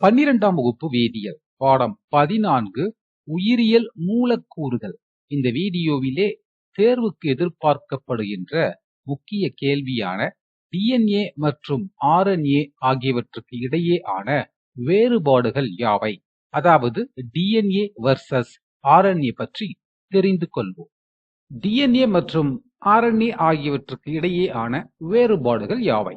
பன்னிரெண்டாம் வகுப்பு வேதியியல் பாடம் பதினான்கு உயிரியல் மூலக்கூறுகள். இந்த வீடியோவிலே தேர்வுக்கு எதிர்பார்க்கப்படுகின்ற முக்கிய கேள்வியான டிஎன்ஏ மற்றும் ஆர்என்ஏ ஆகியவற்றுக்கு இடையே ஆன வேறுபாடுகள் யாவை? அதாவது டிஎன்ஏ வர்சஸ் ஆர்என்ஏ பற்றி தெரிந்து கொள்வோம். டிஎன்ஏ மற்றும் ஆர்என்ஏ ஆகியவற்றுக்கு இடையே ஆன வேறுபாடுகள் யாவை?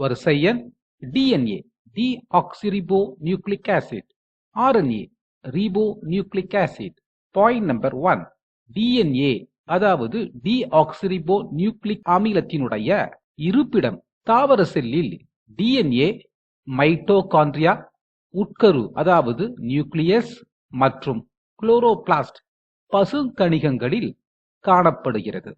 வரிசை எண் DNA. Deoxyribonucleic acid RNA ribonucleic acid point number one DNA அதாவது டி ஆக்சிரிபோ நியூக்ளிக் அமிலத்தினுடைய இருப்பிடம் தாவர செல்லில் டிஎன்ஏ மைட்டோகாண்ட்ரியா உட்கரு அதாவது நியூக்ளியஸ் மற்றும் குளோரோபிளாஸ்ட் பசுங்கணிகங்களில் காணப்படுகிறது.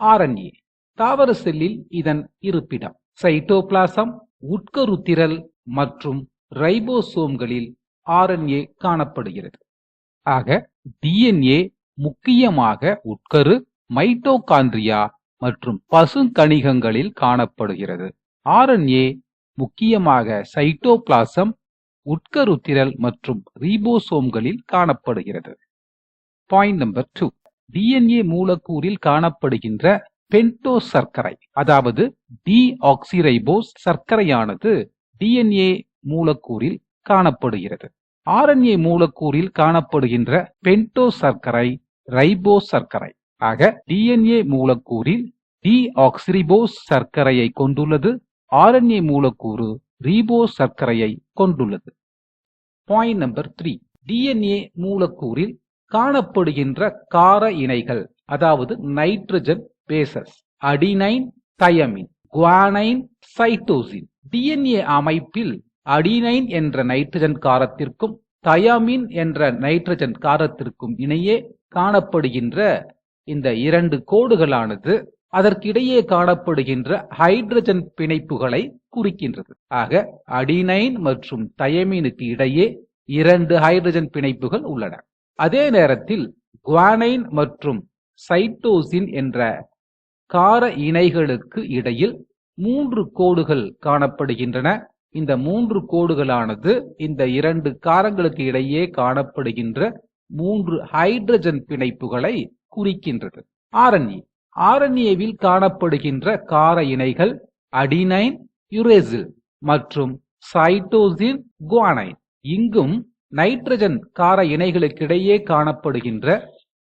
ஆர்என்ஏ தாவர செல்லில் இதன் இருப்பிடம். சைட்டோபிளாசம் உட்கருத்திரல் மற்றும் ரைபோசோம்களில் ஆர்என்ஏ காணப்படுகிறது. ஆக டிஎன்ஏ முக்கியமாக உட்கரு மைட்டோகாண்ட்ரியா மற்றும் பசுங்கணிகங்களில் காணப்படுகிறது. ஆர்என்ஏ முக்கியமாக சைட்டோபிளாசம் உட்கருத்திரல் மற்றும் ரீபோசோம்களில் காணப்படுகிறது. பாயிண்ட் நம்பர் டூ டிஎன்ஏ மூலக்கூறில் காணப்படுகின்ற பென்டோ சர்க்கரை அதாவது டி ஆக்சிரைபோஸ் சர்க்கரையானது டிஎன்ஏ மூலக்கூறில் காணப்படுகிறது. ஆர்என்ஏ மூலக்கூறில் காணப்படுகின்ற பென்டோ சர்க்கரை ரைபோ சர்க்கரை ஆக டிஎன்ஏ மூலக்கூறில் டி ஆக்சிரிபோஸ் சர்க்கரையை கொண்டுள்ளது ஆர்என்ஏ மூலக்கூறு ரீபோ சர்க்கரையை கொண்டுள்ளது பாயிண்ட் நம்பர் த்ரீ டிஎன்ஏ மூலக்கூறில் காணப்படுகின்ற கார இணைகள் அதாவது nitrogen bases adenine thymine guanine cytosine DNA அமைப்பில் அடினைன் என்ற நைட்ரஜன் காரத்திற்கும் தயாமின் என்ற நைட்ரஜன் காரத்திற்கும் இணையே காணப்படுகின்ற இந்த இரண்டு கோடுகளானது அதற்கிடையே காணப்படுகின்ற ஹைட்ரஜன் பிணைப்புகளை குறிக்கின்றது. ஆக அடினைன் மற்றும் தயமீனுக்கு இடையே இரண்டு ஹைட்ரஜன் பிணைப்புகள் உள்ளன. அதே நேரத்தில் குவானைன் மற்றும் சைட்டோசின் என்ற கார இணைகளுக்கு இடையில் மூன்று கோடுகள் காணப்படுகின்றன. இந்த மூன்று கோடுகளானது இந்த இரண்டு காரங்களுக்கு இடையே காணப்படுகின்ற மூன்று ஹைட்ரஜன் பிணைப்புகளை குறிக்கின்றது. ஆர்என்ஏ ஆர்என்ஏவில் காணப்படுகின்ற கார இணைகள் அடினைன் யுரேசில் மற்றும் சைட்டோசின் குவானைன். இங்கும் நைட்ரஜன் கார இணைகளுக்கிடையே காணப்படுகின்ற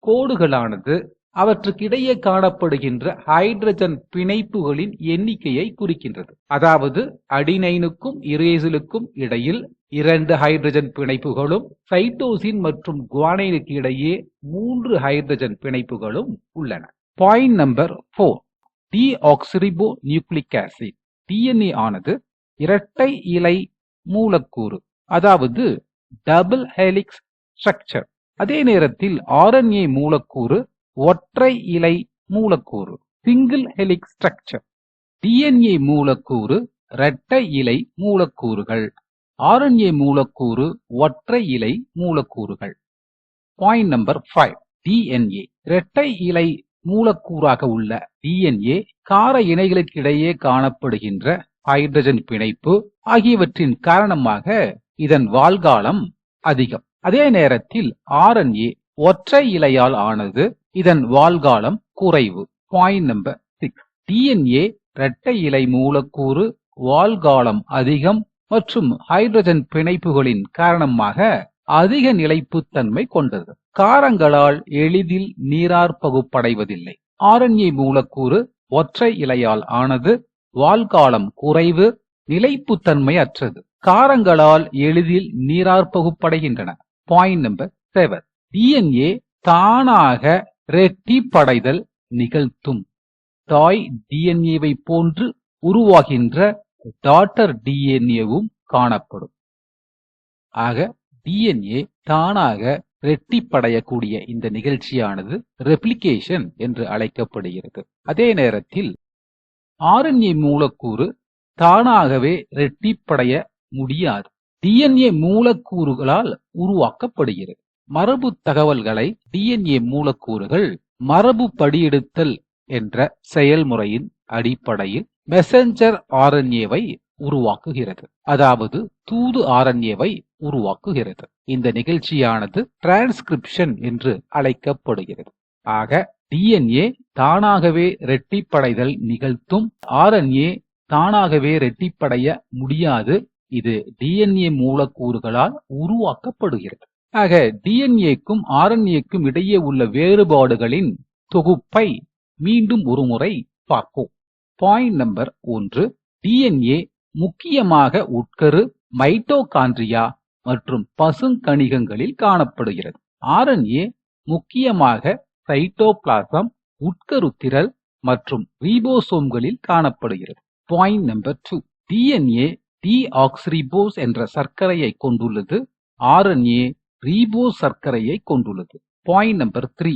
கோடுகளானது அவற்றுக்கிடையே காணப்படுகின்ற ஹைட்ரஜன் பிணைப்புகளின் எண்ணிக்கையை குறிக்கின்றது. அதாவது அடினைனுக்கும் இரேசிலுக்கும் இடையில் இரண்டு ஹைட்ரஜன் பிணைப்புகளும் சைட்டோசின் மற்றும் குவானைனுக்கு இடையே மூன்று ஹைட்ரஜன் பிணைப்புகளும் உள்ளன. Point number four deoxyribonucleic acid DNA ஆனது இரட்டை இலை மூலக்கூறு அதாவது டபுள் ஹெலிக்ஸ் ஸ்ட்ரக்சர் அதே நேரத்தில் ஆர்என்ஏ மூலக்கூறு ஒற்றை இலை மூலக்கூறு சிங்கிள் ஹெலிக் ஸ்ட்ரக்சர் டிஎன்ஏ மூலக்கூறு இரட்டை இலை மூலக்கூறுகள். ஆர்என்ஏ மூலக்கூறு ஒற்றை இலை மூலக்கூறுகள். பாயிண்ட் நம்பர் ஃபைவ் டிஎன்ஏ இரட்டை இலை மூலக்கூறாக உள்ள டிஎன்ஏ கார இணைகளுக்கிடையே காணப்படுகின்ற ஹைட்ரஜன் பிணைப்பு ஆகியவற்றின் காரணமாக இதன் வாழ்காலம் அதிகம். அதே நேரத்தில் ஆர்என்ஏ ஒற்றை இலையால் ஆனது இதன் வாழ்காலம் குறைவு. பாயிண்ட் நம்பர் சிக்ஸ் டிஎன்ஏ இரட்டை இலை மூலக்கூறு வாழ்காலம் அதிகம் மற்றும் ஹைட்ரஜன் பிணைப்புகளின் காரணமாக அதிக நிலைப்புத்தன்மை கொண்டது. காரங்களால் எளிதில் நீரார் பகுப்படைவதில்லை. ஆர்என்ஏ மூலக்கூறு ஒற்றை இலையால் ஆனது வாழ்காலம் குறைவு நிலைப்புத்தன்மை அற்றது. காரங்களால் எளிதில் நீரார் பகுப்படைகின்றன. பாயிண்ட் நம்பர் செவன் டிஎன்ஏ தானாக ரெட்டிப்படைதல் நிகழ்த்தும். தாய் டிஎன்ஏவை போன்று உருவாகின்ற டாட்டர் டிஎன்ஏவும் காணப்படும். ஆக டிஎன்ஏ தானாக ரெட்டிப்படையக்கூடிய இந்த நிகழ்ச்சியானது ரெப்ளிகேஷன் என்று அழைக்கப்படுகிறது. அதே நேரத்தில் ஆர்என்ஏ மூலக்கூறு தானாகவே ரெட்டிப்படைய முடியாது. டிஎன்ஏ மூலக்கூறுகளால் உருவாக்கப்படுகிறது. மரபு தகவல்களை டிஎன்ஏ மூலக்கூறுகள் மரபு படியெடுத்தல் என்ற செயல்முறையின் அடிப்படையில் மெசஞ்சர் ஆர்என்ஏவை உருவாக்குகிறது. அதாவது தூது ஆர்என்ஏவை உருவாக்குகிறது. இந்த நிகழ்ச்சியானது டிரான்ஸ்கிரிப்ஷன் என்று அழைக்கப்படுகிறது. ஆக டிஎன்ஏ தானாகவே ரெட்டிப்படைதல் நிகழ்த்தும் ஆர்என்ஏ தானாகவே ரெட்டிப்படைய முடியாது. இது டிஎன்ஏ மூலக்கூறுகளால் உருவாக்கப்படுகிறது. ஆக டிஎன்ஏக்கும் ஆர்என்ஏக்கும் இடையே உள்ள வேறுபாடுகளின் தொகுப்பை மீண்டும் ஒருமுறை பார்ப்போம். பாயிண்ட் நம்பர் ஒன்று டிஎன்ஏ முக்கியமாக உட்கரு மைட்டோகாண்ட்ரியா மற்றும் பசுங்கணிகங்களில் காணப்படுகிறது. ஆர்என்ஏ முக்கியமாக சைட்டோபிளாசம் உட்கருத்திரல் மற்றும் ரீபோசோம்களில் காணப்படுகிறது. Point number two DNA deoxyribose என்ற சர்க்கரையை கொண்டுள்ளது. ஆர்என்ஏ ரீபோ சர்க்கரையை கொண்டுள்ளது பாயிண்ட் நம்பர் த்ரீ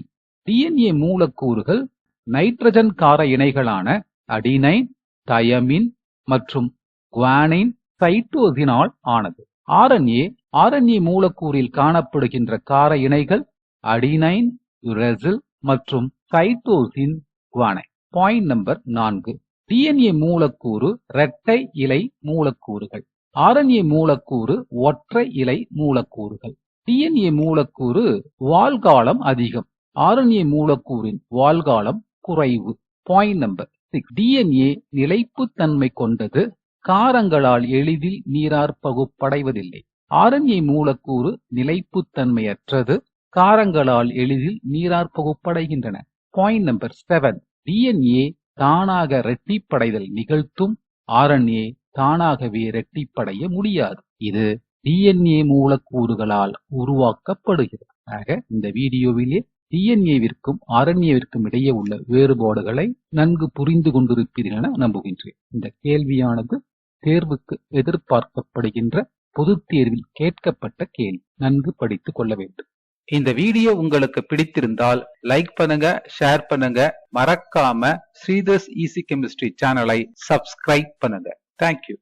டிஎன்ஏ மூலக்கூறுகள் நைட்ரஜன் கார இணைகளான அடினைன் தயமின் மற்றும் குவானைன் சைட்டோசினால் ஆனது. ஆர்என்ஏ ஆர்என்ஏ மூலக்கூறில் காணப்படுகின்ற கார இணைகள் அடினைன் யுரசில் மற்றும் சைட்டோசின் குவானைன் பாயிண்ட் நம்பர் நான்கு. டிஎன்ஏ மூலக்கூறு இரட்டை இலை மூலக்கூறுகள். ஆர்என்ஏ மூலக்கூறு ஒற்றை இலை மூலக்கூறுகள். டிஎன்ஏ மூலக்கூறு வால்காலம் அதிகம். ஆர்என்ஏ மூலக்கூறின் வால்காலம் குறைவு. பாயிண்ட் நம்பர் சிக்ஸ் டிஎன்ஏ நிலைப்புத்தன்மை கொண்டது. காரங்களால் எளிதில் நீரார் பகுப்படைவதில்லை. ஆர்என்ஏ மூலக்கூறு நிலைப்புத்தன்மையற்றது காரங்களால் எளிதில் நீரார் பகுப்படைகின்றன. பாயிண்ட் நம்பர் செவன் டிஎன்ஏ தானாக ரெட்டிப்படைதல் நிகழ்த்தும். ஆர்என்ஏ தானாகவே ரெட்டிப்படைய முடியாது. இது டிஎன்ஏ மூலக்கூறுகளால் உருவாக்கப்படுகிறது. ஆக இந்த வீடியோவிலே டிஎன்ஏவிற்கும் ஆர்என்ஏவிற்கும் இடையே உள்ள வேறுபாடுகளை நன்கு புரிந்து கொண்டிருப்பீர்கள் என நம்புகின்றேன். இந்த கேள்வியானது தேர்வுக்கு எதிர்பார்க்கப்படுகின்ற பொதுத் தேர்வில் கேட்கப்பட்ட கேள்வி. நன்கு படித்துக் கொள்ள வேண்டும். இந்த வீடியோ உங்களுக்கு பிடித்திருந்தால் லைக் பண்ணுங்க ஷேர் பண்ணுங்க. மறக்காம ஸ்ரீதர்ஸ் ஈசி கெமிஸ்ட்ரி சேனலை சப்ஸ்கிரைப் பண்ணுங்க. Thank you